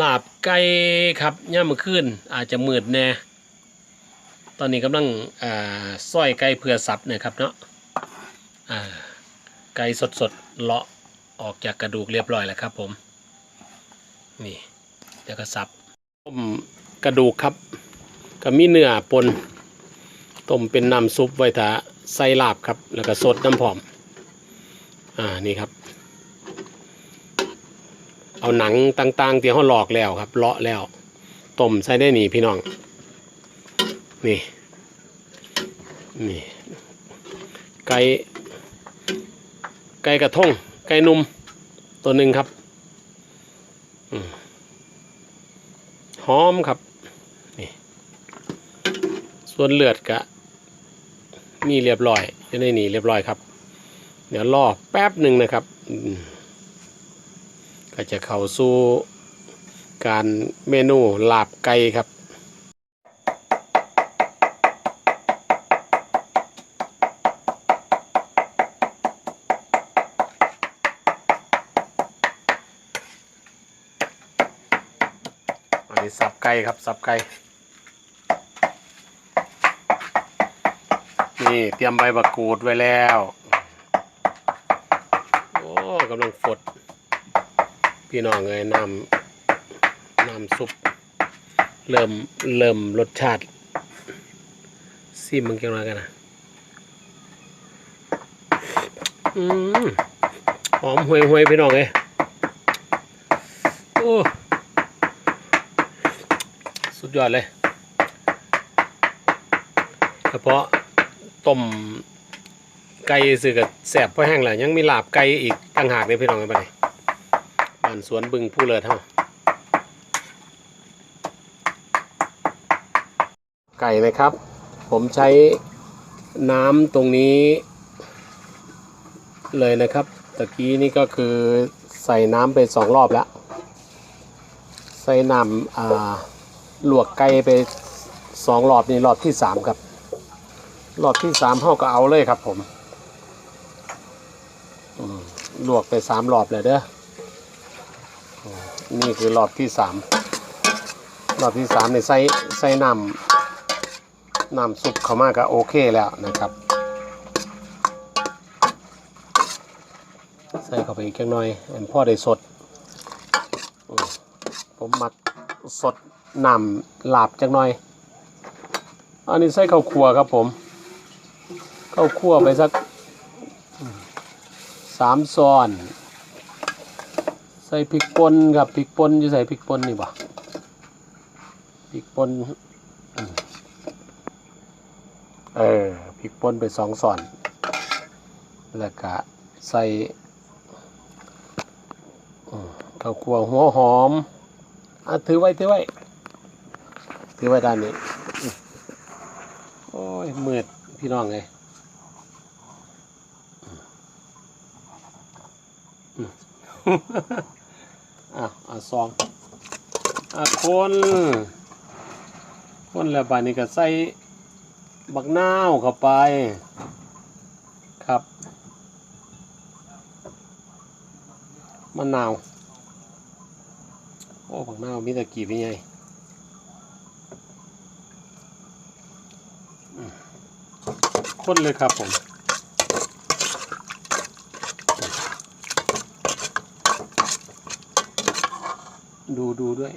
ลาบไก่ครับย่ามมื้อคืนอาจจะมืดแน่ ตอนนี้กำลังอ่าซอยไก่เพื่อสับเนะครับเนาะอ่าไก่สดๆเลาะออกจากกระดูกเรียบร้อยแล้วครับผม นี่เดี๋ยวก็สับต้มกระดูกครับก็มีเนื้อปนต้มเป็นน้ำซุปไว้ถ้าใส่ลาบครับ แล้วก็สดน้ำผอม อ่านี่ครับ เอาหนังต่างๆที่เขาหลอกแล้วครับเลาะแล้วต้มใส่ได้หนีพี่น้อง นี่ นี่ ไก่ ไก่กระทง ไก่นุ่ม ตัวหนึ่งครับ หอมครับ นี่ ส่วนเลือดกะมีเรียบร้อยจะได้หนีเรียบร้อยครับ เดี๋ยวรอแป๊บหนึ่งนะครับอืม ก็จะเข้าสู่การเมนูลาบไก่ครับ อันนี้สับไก่ครับสับไก่ นี่เตรียมใบบักกูดไว้แล้ว โอ้กำลังฝด พี่น้องเอ้ยน้ำน้ำซุป เริ่มเริ่มรสชาติซิมมึงเกี่ยวกันนะอืมหอมห่วยห่วยๆพี่น้องเอ้ยโอ้สุดยอดเลยเฉพาะต้มไก่ซื้อกับแสบพอแห้งแหละยังมีลาบไก่อีกต่างหากเลยพี่น้องไปเลยานสวนบึงผู้เลิศเท่าไก่นะครับ ผมใช้น้ำตรงนี้ เลยนะครับตะกี้นี่ก็คือใส่น้ำไปสองรอบแล้ว ใส่น้ำอ่าลวกไก่ไปสองรอบนี่รอบที่สามครับ รอบที่สามเขาก็เอาเลยครับผมอืมลวกไปสามรอบเลยเด้อ นี่คือรอบที่สามรอบที่สามในี่ใส่ใส่น้ำน้ำซุปเขามากก็โอเคแล้วนะครับ ใส่เข้าไปอีกจังหน่อยอันพ่อได้สดอืมผมมักสดนำลาบจักหน่อย อันนี้ใส่ข้าวคั่วครับผมข้าวคั่วไปสักสามซ้อน ใส่พริกป่นครับพริกป่นจะใส่พริกป่นนี่บ่พริกป่นเออพริกป่นไปสองซ้อนแล้วก็ใส่ข้าวคั่วหัวหอมอะถือไว้ถือไว้ถือไว้ด้านนี้โอ้ยมืดพี่น้องเลยอืม อะอะซองอะคนคนแล้วบานนี้ก็ใส่บักนาวเข้าไปครับมะนาว โอ้ผักนาวมีตะกีบนี่ไงอืมข้นเลยครับผม ดูดูด้วย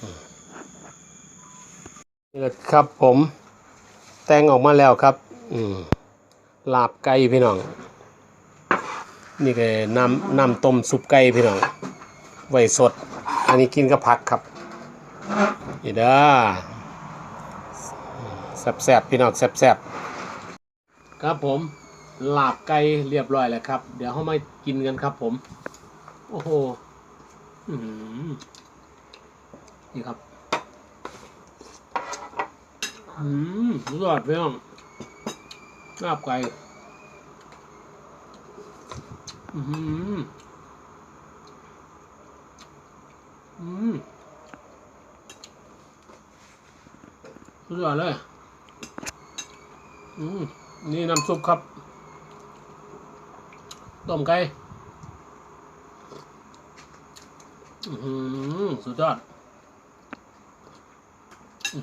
อืมนี่แหละครับผมแต่งออกมาแล้วครับ อืมลาบไก่พี่น้อง นี่ก็น้ำน้ำต้มซุปไก่พี่น้องไว้สด อันนี้กินกับผักครับนี่เด้อแซ่บๆพี่น้องแซ่บๆครับผมลาบไก่เรียบร้อยแล้วครับ เดี๋ยวเขามากินกันครับผม โอ้โห นี่ครับ อืมสดยอดพี่น้องลาบไก่ อือหืออืมสุดยอดเลย อืม นี่น้ำซุปครับ ต้มไก่ อื้อหือ สุดยอด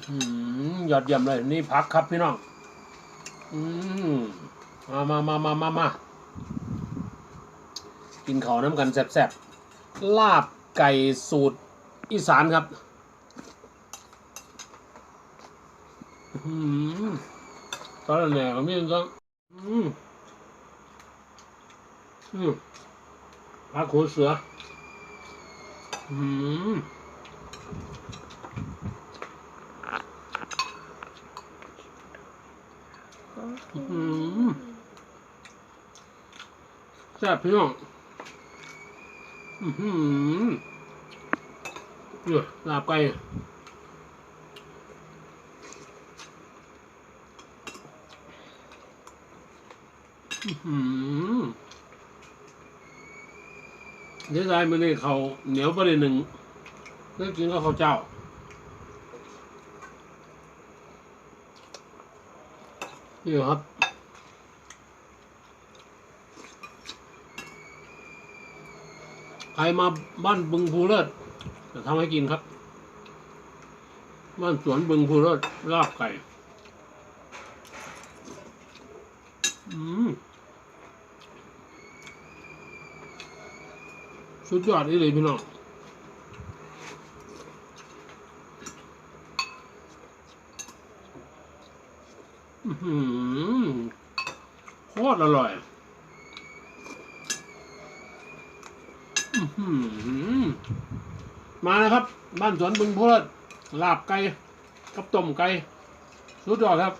หือยอดเยี่ยมเลย นี่พักครับพี่น้อง อืมมามามามามามากินข้าวน้ำกันแซ่บๆ ลาบไก่สูตรอีสานครับอื้อหือตอนนั้นเนี่ยก็มีต้องอืม อืมพักหัวเสือ อืมอืมแซ่บพี่น้องอือหือเนี่ยลาบไก่อื้อหือ เดี๋ยวได้มาเลยเขาเหนียวไปเลยหนึ่งเรื่อกินก็ข้าวเจ้านี่ครับใครมาบ้านบึงภูเลิศจะทำให้กินครับ บ้านสวนบึงภูเลิศลาบไก่ อืม สุดยอดนี่เลยพี่น้องอือหือโคตรอร่อยอือหือมานะครับ บ้านสวนบึงโพธิ์ลาบไก่กับต้มไก่สุดยอดครับ